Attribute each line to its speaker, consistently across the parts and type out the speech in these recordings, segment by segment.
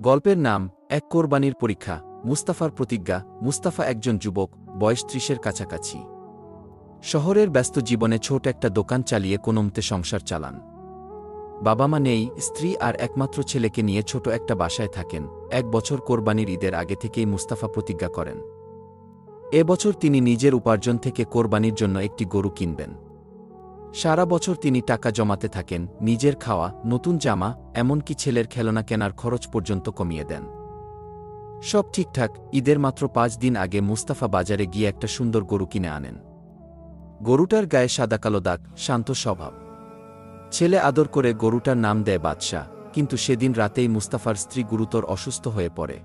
Speaker 1: গল্পের নাম, এক কোরবানির পরীক্ষা, মুস্তাফার প্রতিজ্ঞা, মুস্তাফা একজন যুবক, বয়স ত্রিশের কাছাকাছি। শহরের ব্যস্ত জীবনে ছোট একটা দোকান চালিয়ে কোনমতে সংসার চালান। বাবা মা নেই, স্ত্রী আর একমাত্র ছেলেকে নিয়ে ছোট একটা বাসায় থাকেন। এক বছর কোরবানির ঈদের আগে থেকেই মুস্তাফা প্রতিজ্ঞা করেন। এ বছর তিনি নিজের উপার্জন থেকে কোরবানির জন্য একটি গরু কিনবেন। সারা বছর তিনি টাকা জমাতে থাকেন, নিজের খাওয়া, নতুন জামা, এমনকি ছেলের খেলনা কেনার খরচ পর্যন্ত কমিয়ে দেন। সব ঠিকঠাক, ঈদের মাত্র পাঁচ দিন আগে মুস্তাফা বাজারে গিয়ে একটা সুন্দর গরু কিনে আনেন। গরুটার গায়ে সাদা কালো দাগ, শান্ত স্বভাব। ছেলে আদর করে গরুটার নাম দেয় বাদশাহ, কিন্তু সেদিন রাতেই মুস্তাফার স্ত্রী গুরুতর অসুস্থ হয়ে পড়ে।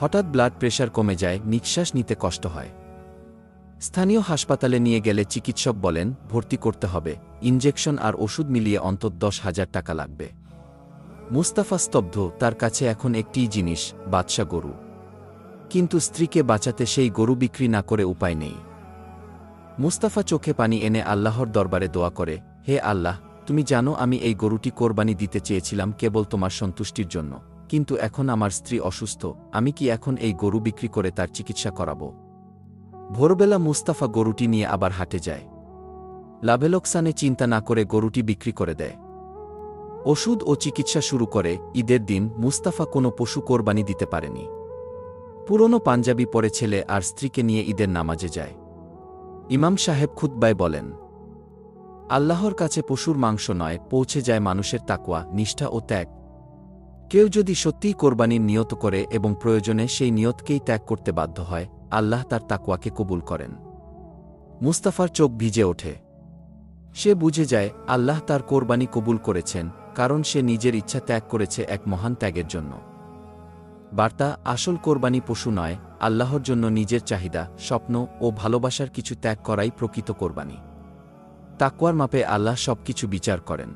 Speaker 1: হঠাৎ ব্লাড প্রেশার কমে যায়, নিঃশ্বাস নিতে কষ্ট হয়। স্থানীয় হাসপাতালে নিয়ে গেলে চিকিৎসক বলেন, ভর্তি করতে হবে, ইনজেকশন আর ওষুধ মিলিয়ে অন্তত দশ হাজার টাকা লাগবে। মুস্তাফা স্তব্ধ, তার কাছে এখন একটিই জিনিস, বাদশা গরু। কিন্তু স্ত্রীকে বাঁচাতে সেই গরু বিক্রি না করে উপায় নেই। মুস্তাফা চোখে পানি এনে আল্লাহর দরবারে দোয়া করে, হে আল্লাহ, তুমি জানো আমি এই গরুটি কোরবানি দিতে চেয়েছিলাম কেবল তোমার সন্তুষ্টির জন্য, কিন্তু এখন আমার স্ত্রী অসুস্থ, আমি কি এখন এই গরু বিক্রি করে তার চিকিৎসা করাবো? ভোরবেলা মুস্তাফা গরুটি নিয়ে আবার হাটে যায়। লাভেলোকসানে চিন্তা না করে গরুটি বিক্রি করে দেয়। ওষুধ ও চিকিৎসা শুরু করে, ঈদের দিন মুস্তাফা কোনো পশু কোরবানি দিতে পারেনি। পুরনো পাঞ্জাবি পরে ছেলে আর স্ত্রীকে নিয়ে ঈদের নামাজে যায়। ইমাম সাহেব খুতবায় বলেন, আল্লাহর কাছে পশুর মাংস নয়, পৌঁছে যায় মানুষের তাকুয়া নিষ্ঠা ও ত্যাগ। কেউ যদি সত্যিই কোরবানির নিয়ত করে এবং প্রয়োজনে সেই নিয়তকেই ত্যাগ করতে বাধ্য হয় আল্লাহ তার তাকুয়াকে কবুল করেন। মুস্তাফার চোখ ভিজে ওঠে। সে বুঝে যায়, আল্লাহ তার কোরবানি কবুল করেছেন, কারণ সে নিজের ইচ্ছা ত্যাগ করেছে এক মহান ত্যাগের জন্য। বার্তা, আসল কোরবানি পশু নয়, আল্লাহর জন্য নিজের চাহিদা, স্বপ্ন ও ভালোবাসার কিছু ত্যাগ করাই প্রকৃত কোরবানি। তাকুয়ার মাপে আল্লাহ সবকিছু বিচার করেন।